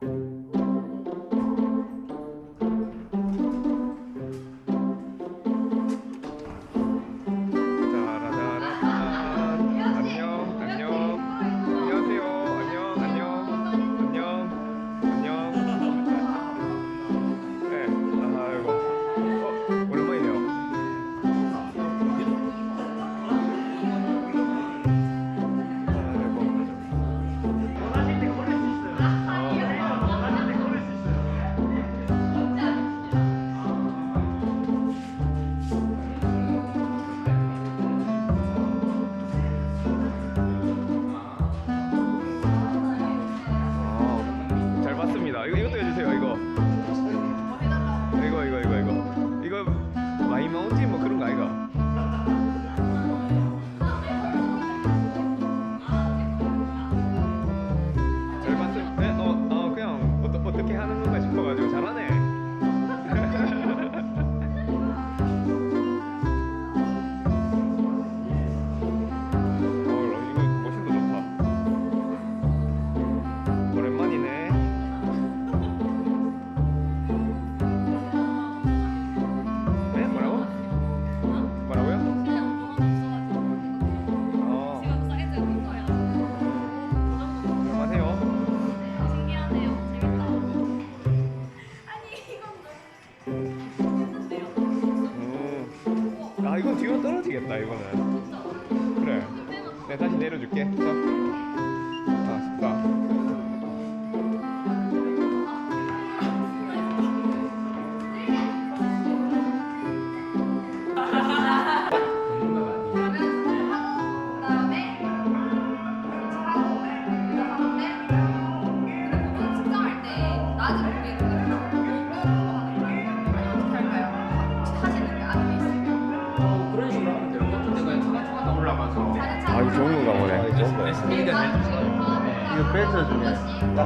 짜라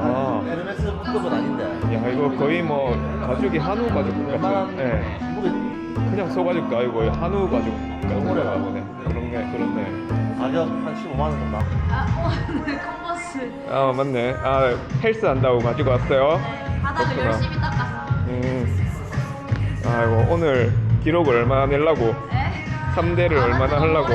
아. 에르메스 급은 아닌데 야, 이거 거의 뭐, 가죽이 한우 가죽 같은. 웬만한 예. 중국에 그냥 소가죽도 아니고 한우 가죽 같은 보네. 그런 게, 그렇네. 가격 한 15만 원 정도 나와. 아, 맞네. 아, 헬스 한다고 가지고 왔어요. 바닥을 그렇구나. 열심히 닦았어. 음. 아이고, 오늘 기록을 얼마나 내려고. 네? 3대를 얼마나 하려고.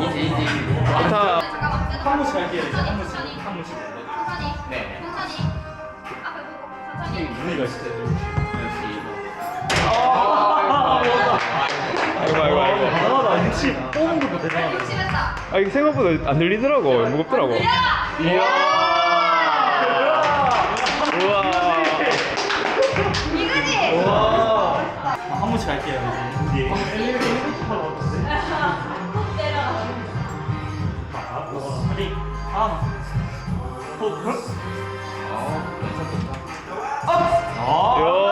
이제 이제. 한 번씩 할게요. 한 번씩. 한 번씩. 천천히. 네. 천천히. 앞에 보고 천천히. 무늬가 있어요. 아이고, 아이고, 아이고. 아, 60 뽑은 것도 대단하다. 욕심했다. 아, 이게 생각보다 안 들리더라고. 무겁더라고. 이야. 한 번씩 할게요. 이제. 어디? 아. 이야.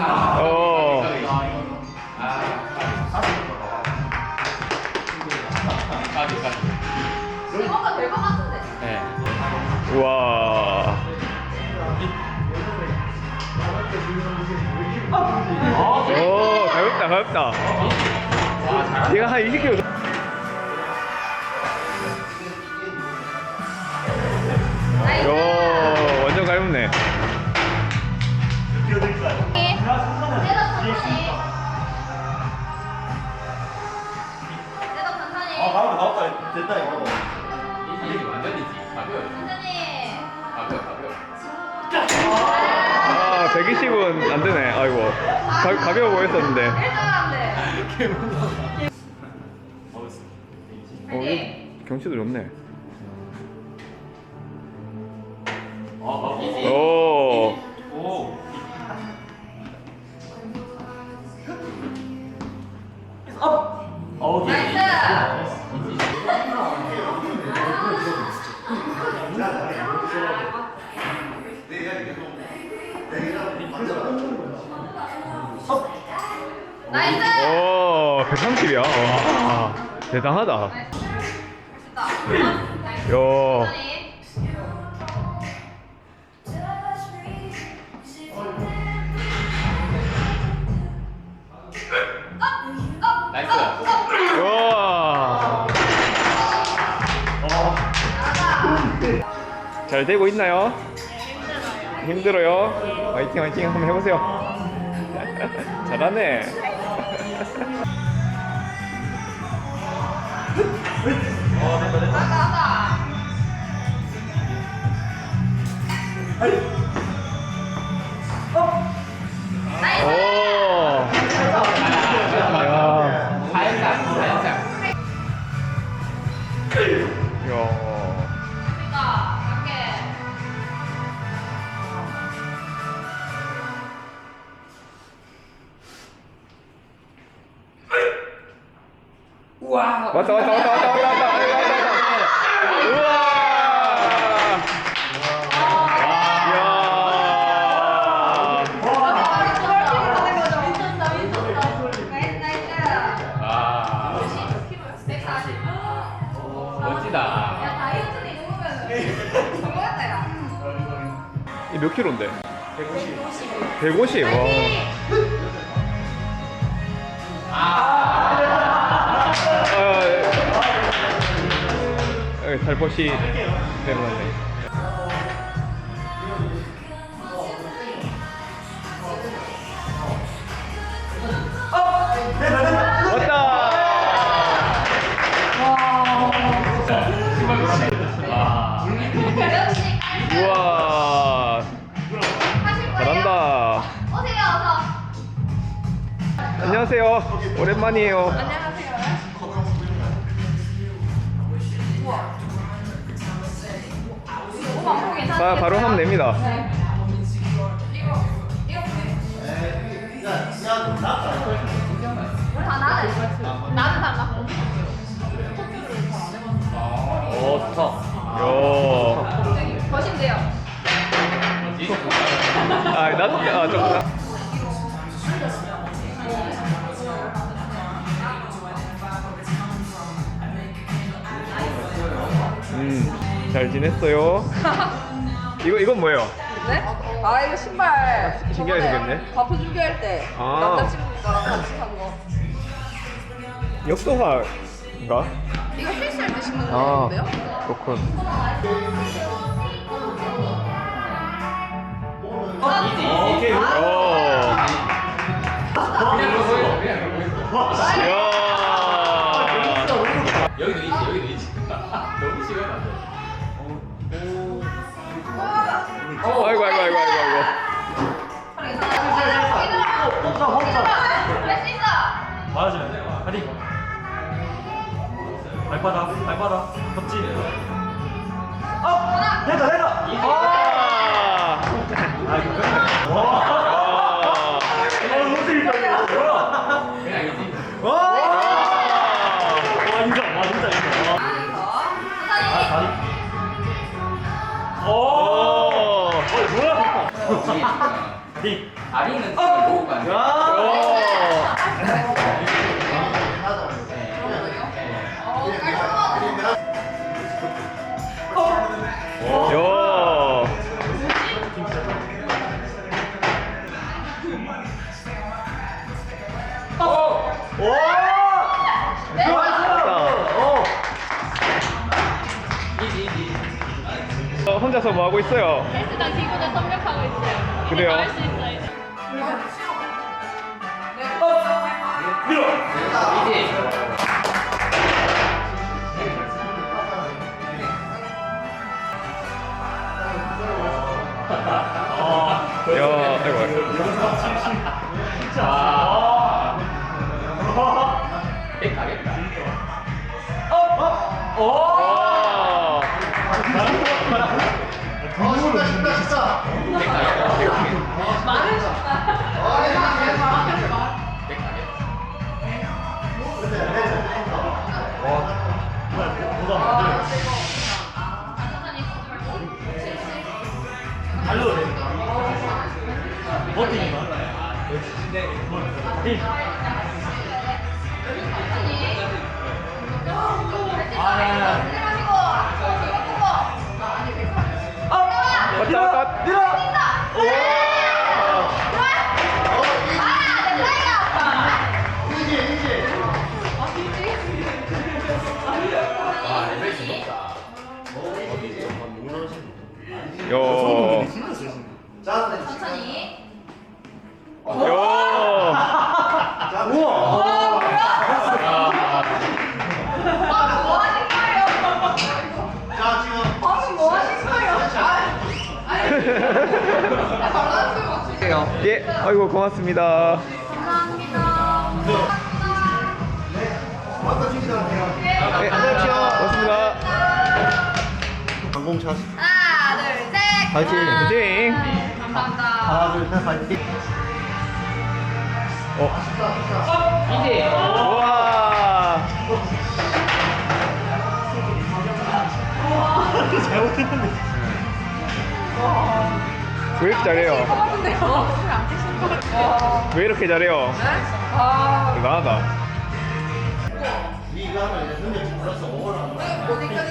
어. 이거가 될 것 같은데. 네. 우와. 오, 가볍다, 가볍다. 얘가 한 20kg. 됐다 이거. 이게 완전이지. 가벼워. 가벼워, 가벼워. 아 120은 안 되네. 아이고 가, 가벼워 보였었는데. 일단 안 돼. 어, 경치도 좋네. 나이스! 오, 130이야. 와, 대단하다. 야. 나이스. 와. 잘 되고 있나요? 힘들어요. 화이팅 화이팅 한번 해보세요. 잘하네. はい。お。 우와. 왔다 왔다 왔다 왔다 왔다 왔다. 우와. 이야. 아. 멋지다. 야 다이어트는 이 정도면 성공했다 야. 이 몇 킬로인데? 150. 150. 와. 아. 발벗이 내려가네. 역시 깔끔. 우와. 잘한다. 안녕하세요. 오랜만이에요. 안녕. 바, 바로 하면 됩니다 다 오, 좋다. 요. 돼요. 아, 나도, 아, 좀. 나- 음, 잘 지냈어요? 이거, 이건 뭐예요? 네? 아 이거 신발 신기하게 생겼네. 바프 준비할 때 아. 남자친구랑 같이 산 거. 역도화인가? 이거 헬스할 때 신는 아, 거였는데요? 그렇군. 이지, 이지. 오. 이거 보여. 이야. 아이고, 아이고, 아이고, 아이고, 아이고. 홈사, 홈사. 할수 있어. 맞아요. 아니. 발바닥, 발바닥. 덥지? 어! 내가, 내가! 아. 아리. 아빙은 아, 혼자서 뭐 하고 있어요? 헬스장 기구를 섭렵하고 있어요. 그래요? 할수 있어요. 아, 야, 아이고, 아이고. 진짜. 와. 백 가겠다. 어, 어. 오. 와. 말을 요. 천천히. 요. 우와. 방금 뭐 하신 거예요? 방금 뭐 하신 거예요? 아, 발라주고 예, 아이고, 고맙습니다. 감사합니다. 네, 고맙습니다. 항공차 셋. 파이팅! 화이팅! 감사합니다. 하나 둘 셋 파이팅! 어, 이제 우와. 잘못했는데. 왜 이렇게 잘해요? 어, 안 계신 거. 왜 이렇게 잘해요? 아, 대단하다. 이거 하면 이제 능력치 플러스 5를 하는 거야 어디까지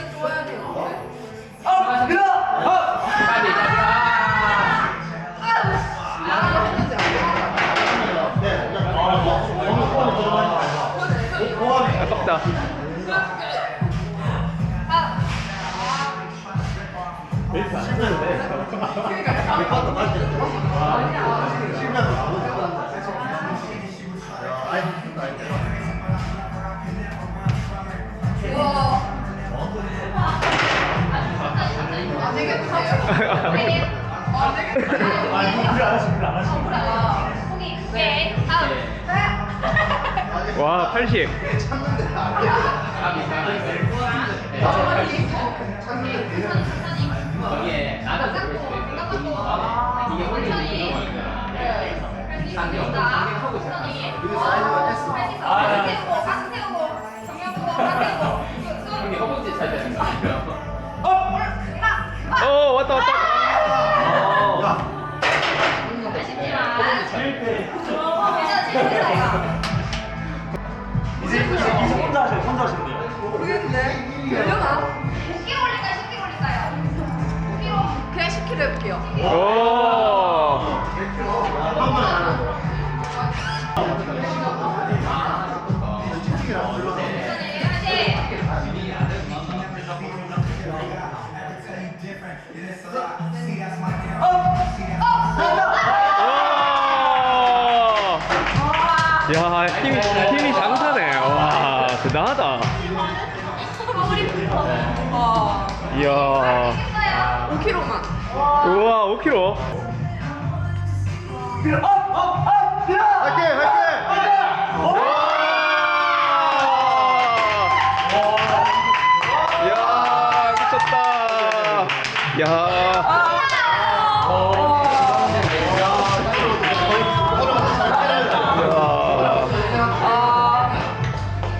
와, 80. 사이즈가 정면 보고, 태우고. 이게 허벅지 차야 되는 거 아니에요? 어, 왔다, 왔다. 아쉽지만. 실패. 괜찮아, 재밌어요. 이제 이제 이제 혼자 하세요. 혼자 하시면 돼요. 모르겠네. 되려나? 5kg 올릴까요? 10kg 올릴까요? 5kg. 그냥 10kg 해볼게요. 오. 와, 이야. 5kg만. 우와, 5kg.